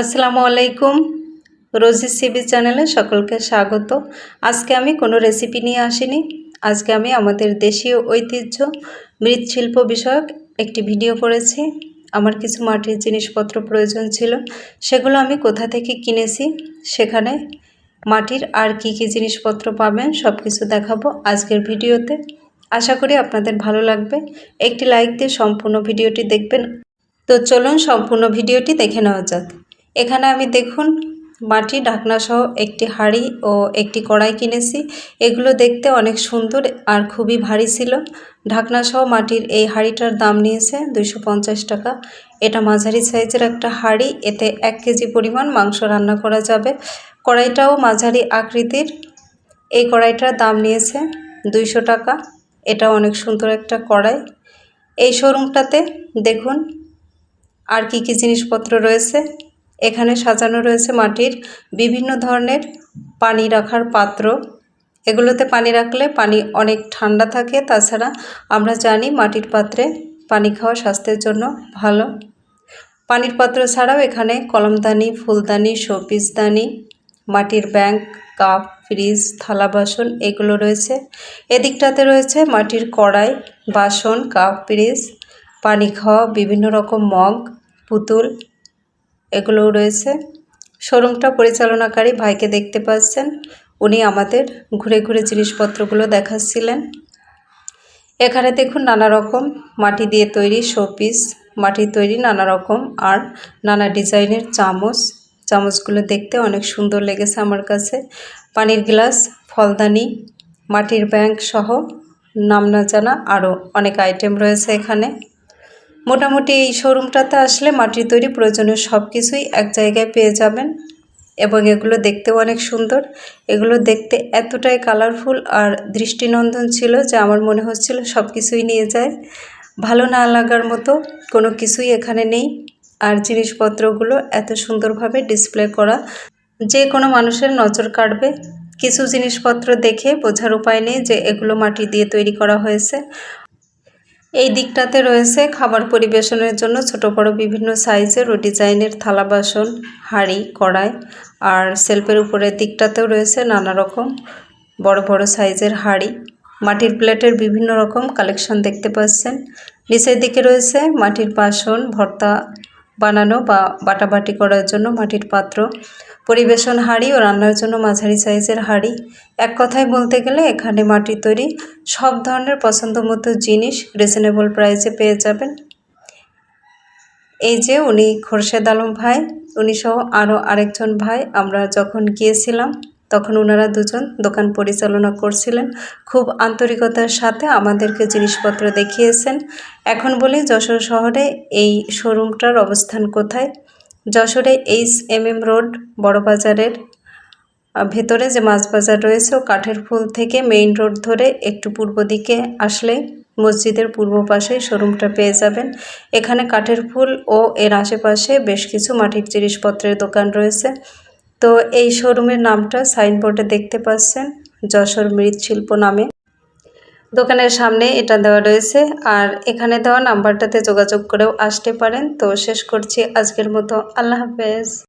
আসসালামু আলাইকুম। রোজি সিবি চ্যানেলে সকলকে স্বাগত। আজকে আমি কোনো রেসিপি নিয়ে আসিনি। আজকে আমি আমাদের দেশীয় ঐতিহ্য মৃৎশিল্প বিষয়ক একটি ভিডিও করেছি। আমার কিছু মাটির জিনিসপত্র প্রয়োজন ছিল, সেগুলো আমি কোথা থেকে কিনেছি, সেখানে মাটির আর কি কি জিনিসপত্র পাবেন সব কিছু দেখাবো আজকের ভিডিওতে। আশা করি আপনাদের ভালো লাগবে। একটি লাইক দিয়ে সম্পূর্ণ ভিডিওটি দেখবেন। তো চলুন সম্পূর্ণ ভিডিওটি দেখে নেওয়া যাক। এখানে আমি দেখুন, মাটি ঢাকনাসহ একটি হাঁড়ি ও একটি কড়াই কিনেছি। এগুলো দেখতে অনেক সুন্দর আর খুবই ভারী ছিল। ঢাকনাসহ মাটির এই হাঁড়িটার দাম নিয়েছে দুইশো পঞ্চাশ টাকা। এটা মাঝারি সাইজের একটা হাঁড়ি, এতে এক কেজি পরিমাণ মাংস রান্না করা যাবে। কড়াইটাও মাঝারি আকৃতির। এই কড়াইটার দাম নিয়েছে দুইশো টাকা। এটা অনেক সুন্দর একটা কড়াই। এই শোরুমটাতে দেখুন, আর কি কি জিনিসপত্র রয়েছে। এখানে সাজানো রয়েছে মাটির বিভিন্ন ধরনের পানি রাখার পাত্র। এগুলোতে পানি রাখলে পানি অনেক ঠান্ডা থাকে। তাছাড়া আমরা জানি মাটির পাত্রে পানি খাওয়া স্বাস্থ্যের জন্য ভালো। পানির পাত্র ছাড়াও এখানে কলমদানি, ফুলদানি, শোপিসদানি, মাটির ব্যাংক, কাপ, ফ্রিজ, থালা বাসন এগুলো রয়েছে। এদিকটাতে রয়েছে মাটির কড়াই, বাসন, কাপ, ফ্রিজ, পানি খাওয়া, বিভিন্ন রকম মগ, পুতুল এগুলোও রয়েছে। শোরুমটা পরিচালনাকারী ভাইকে দেখতে পাচ্ছেন। উনি আমাদের ঘুরে ঘুরে জিনিসপত্রগুলো দেখাচ্ছিলেন। এখানে দেখুন নানা রকম মাটি দিয়ে তৈরি শোপিস মাটির তৈরি নানা রকম আর নানা ডিজাইনের চামচ। চামচগুলো দেখতে অনেক সুন্দর লেগেছে আমার কাছে। পানির গ্লাস, ফলদানি, মাটির ব্যাংক সহ নাম না জানা আরও অনেক আইটেম রয়েছে এখানে। মোটামুটি এই শোরুমটাতে আসলে মাটির তৈরি প্রয়োজনীয় সব কিছুই এক জায়গায় পেয়ে যাবেন। এবং এগুলো দেখতেও অনেক সুন্দর। এগুলো দেখতে এতটাই কালারফুল আর দৃষ্টিনন্দন ছিল যে আমার মনে হচ্ছিল সব কিছুই নিয়ে যায়। ভালো না লাগার মতো কোনো কিছুই এখানে নেই। আর জিনিসপত্রগুলো এত সুন্দরভাবে ডিসপ্লে করা, যে কোনো মানুষের নজর কাটবে কিছু জিনিসপত্র দেখে বোঝার উপায় নেই যে এগুলো মাটি দিয়ে তৈরি করা হয়েছে। এই দিকটাতে রয়েছে খাবার পরিবেশনের জন্য ছোট বড় বিভিন্ন সাইজের ও ডিজাইনের থালা বাসন, হাঁড়ি, কড়াই আর সেলফের উপরের দিকটাতেও রয়েছে নানা রকম বড় বড় সাইজের হাঁড়ি। মাটির প্লেটের বিভিন্ন রকম কালেকশন দেখতে পাচ্ছেন। নিচের দিকে রয়েছে মাটির বাসন, ভর্তা বানানো বা বাটাবাটি করার জন্য মাটির পাত্র, পরিবেশন হাঁড়ি ও রান্নার জন্য মাঝারি সাইজের হাঁড়ি। এক কথায় বলতে গেলে এখানে মাটির তৈরি, সব ধরনের পছন্দ মতো জিনিস রিজনেবল প্রাইসে পেয়ে যাবেন। এই যে উনি খোরশেদ আলম ভাই, উনি সহ আরও আরেকজন ভাই, আমরা যখন গিয়েছিলাম তখন ওনারা দুজন দোকান পরিচালনা করছিলেন। খুব আন্তরিকতার সাথে আমাদেরকে জিনিসপত্র দেখিয়েছেন। এখন বলি যশোর শহরে এই শোরুমটার অবস্থান কোথায়? যশোরে এইচ এম এম রোড বড়বাজারের ভেতরে যে মাছ বাজার রয়েছে, ও কাঠের ফুল থেকে মেইন রোড ধরে একটু পূর্ব দিকে আসলে মসজিদের পূর্ব পাশে শোরুমটা পেয়ে যাবেন। এখানে কাঠের ফুল ও এর আশেপাশে বেশ কিছু মাটির জিনিসপত্রের দোকান রয়েছে। তো এই শোরুমের নামটা সাইনবোর্ডে দেখতে পাচ্ছেন, যশোর মৃৎশিল্প নামে। দোকানের সামনে এটা দেওয়া রয়েছে আর এখানে দেওয়া নাম্বারটাতে যোগাযোগ করেও আসতে পারেন। তো শেষ করছি আজকের মতো। আল্লাহ হাফেজ।